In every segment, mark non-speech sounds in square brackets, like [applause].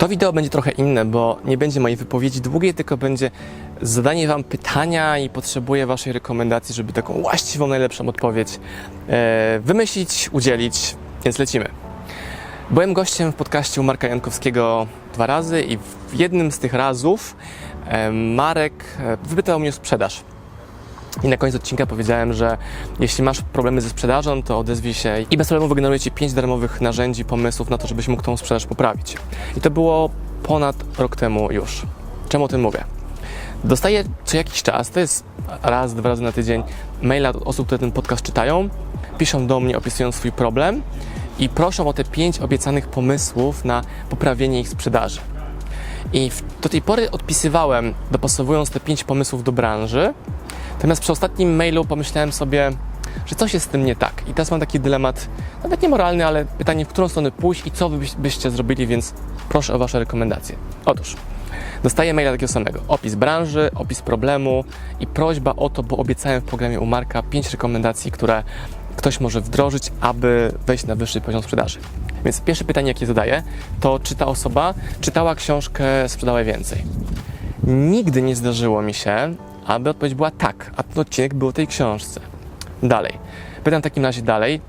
To wideo będzie trochę inne, bo nie będzie mojej wypowiedzi długiej, tylko będzie zadanie Wam pytania i potrzebuję Waszej rekomendacji, żeby taką właściwą, najlepszą odpowiedź e, wymyślić, udzielić, więc lecimy. Byłem gościem w podcaście Marka Jankowskiego dwa razy i w jednym z tych razów e, Marek e, wypytał mnie o sprzedaż. I na koniec odcinka powiedziałem, że jeśli masz problemy ze sprzedażą, to odezwij się i bez problemu wygeneruję Ci 5 darmowych narzędzi, pomysłów na to, żebyś mógł tą sprzedaż poprawić. I to było ponad rok temu już. Czemu o tym mówię? Dostaję co jakiś czas, to jest raz, dwa razy na tydzień, maila od osób, które ten podcast czytają, piszą do mnie, opisują swój problem i proszą o te 5 obiecanych pomysłów na poprawienie ich sprzedaży. I do tej pory odpisywałem, dopasowując te 5 pomysłów do branży, Natomiast przy ostatnim mailu pomyślałem sobie, że coś jest z tym nie tak. I teraz mam taki dylemat, nawet nie moralny, ale pytanie, w którą stronę pójść i co wy byś- byście zrobili, więc proszę o Wasze rekomendacje. Otóż, dostaję maila takiego samego. Opis branży, opis problemu i prośba o to, bo obiecałem w programie u Marka 5 rekomendacji, które ktoś może wdrożyć, aby wejść na wyższy poziom sprzedaży. Więc pierwsze pytanie, jakie zadaję, to czy ta osoba czytała książkę Sprzedawaj Więcej? Nigdy nie zdarzyło mi się, aby odpowiedź była tak, a ten odcinek był o tej książce. Dalej. Pytam w takim razie dalej,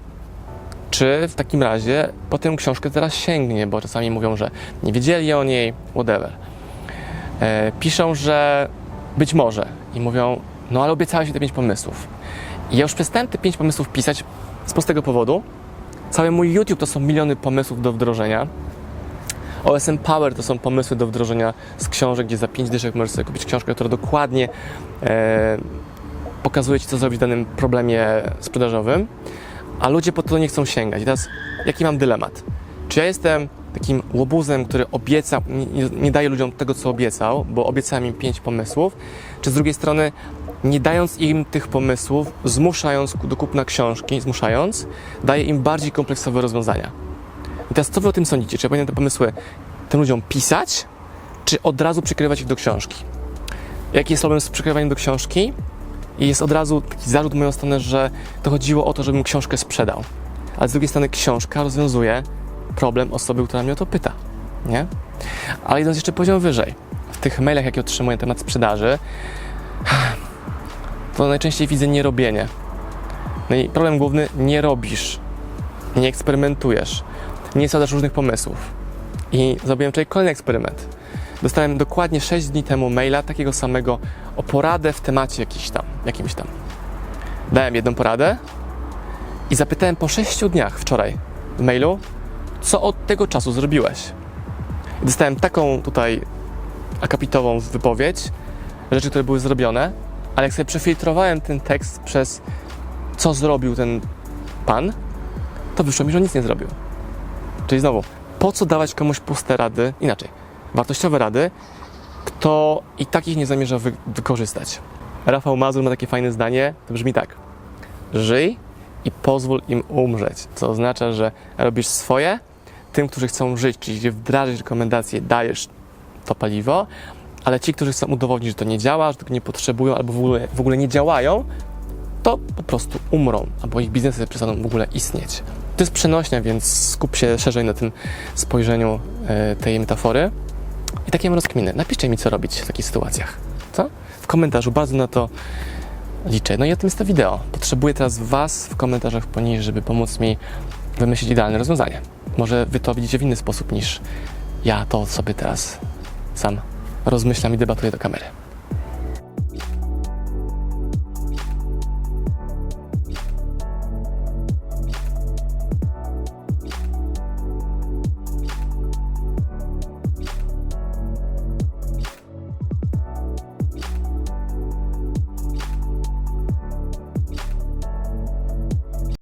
czy w takim razie po tę książkę teraz sięgnie, bo czasami mówią, że nie wiedzieli o niej, whatever. E, piszą, że być może i mówią, no ale obiecałeś mi te pięć pomysłów. I ja już przestałem te pięć pomysłów pisać z prostego powodu. Cały mój YouTube to są miliony pomysłów do wdrożenia. OSM Power to są pomysły do wdrożenia z książek, gdzie za 5 dyszek możesz sobie kupić książkę, która dokładnie e, pokazuje Ci, co zrobić w danym problemie sprzedażowym, a ludzie po to nie chcą sięgać. I teraz, jaki mam dylemat? Czy ja jestem takim łobuzem, który obieca, nie, nie daje ludziom tego, co obiecał, bo obiecałem im 5 pomysłów, czy z drugiej strony, nie dając im tych pomysłów, zmuszając do kupna książki, zmuszając, daje im bardziej kompleksowe rozwiązania. I teraz co wy o tym sądzicie? Czy ja powinienem te pomysły tym ludziom pisać, czy od razu przykrywać ich do książki? Jaki jest problem z przykrywaniem do książki? I jest od razu taki zarzut w moją stronę, że to chodziło o to, żebym książkę sprzedał. Ale z drugiej strony książka rozwiązuje problem osoby, która mnie o to pyta. Nie? Ale idąc jeszcze poziom wyżej, w tych mailach, jakie otrzymuję na temat sprzedaży, [sighs] to najczęściej widzę nierobienie. No i problem główny, nie robisz, nie eksperymentujesz, nie składasz różnych pomysłów. I zrobiłem wczoraj kolejny eksperyment. Dostałem dokładnie 6 dni temu maila takiego samego o poradę w temacie jakiś tam, jakimś tam. Dałem jedną poradę i zapytałem po 6 dniach wczoraj w mailu, co od tego czasu zrobiłeś. I dostałem taką tutaj akapitową wypowiedź, rzeczy, które były zrobione, ale jak sobie przefiltrowałem ten tekst przez co zrobił ten pan, to wyszło mi, że nic nie zrobił. Czyli znowu, po co dawać komuś puste rady, inaczej, wartościowe rady, kto i takich nie zamierza wy- wykorzystać. Rafał Mazur ma takie fajne zdanie, to brzmi tak. Żyj i pozwól im umrzeć, co oznacza, że robisz swoje, tym, którzy chcą żyć, czyli wdrażasz rekomendacje, dajesz to paliwo, ale ci, którzy chcą udowodnić, że to nie działa, że tego nie potrzebują albo w ogóle, w ogóle nie działają, to po prostu umrą, albo ich biznesy przestaną w ogóle istnieć. To jest przenośnia, więc skup się szerzej na tym spojrzeniu e, tej metafory. I takie mam rozkminy. Napiszcie mi, co robić w takich sytuacjach. Co? W komentarzu, bardzo na to liczę. No i o tym jest to wideo. Potrzebuję teraz Was w komentarzach poniżej, żeby pomóc mi wymyślić idealne rozwiązanie. Może Wy to widzicie w inny sposób niż ja to sobie teraz sam rozmyślam i debatuję do kamery.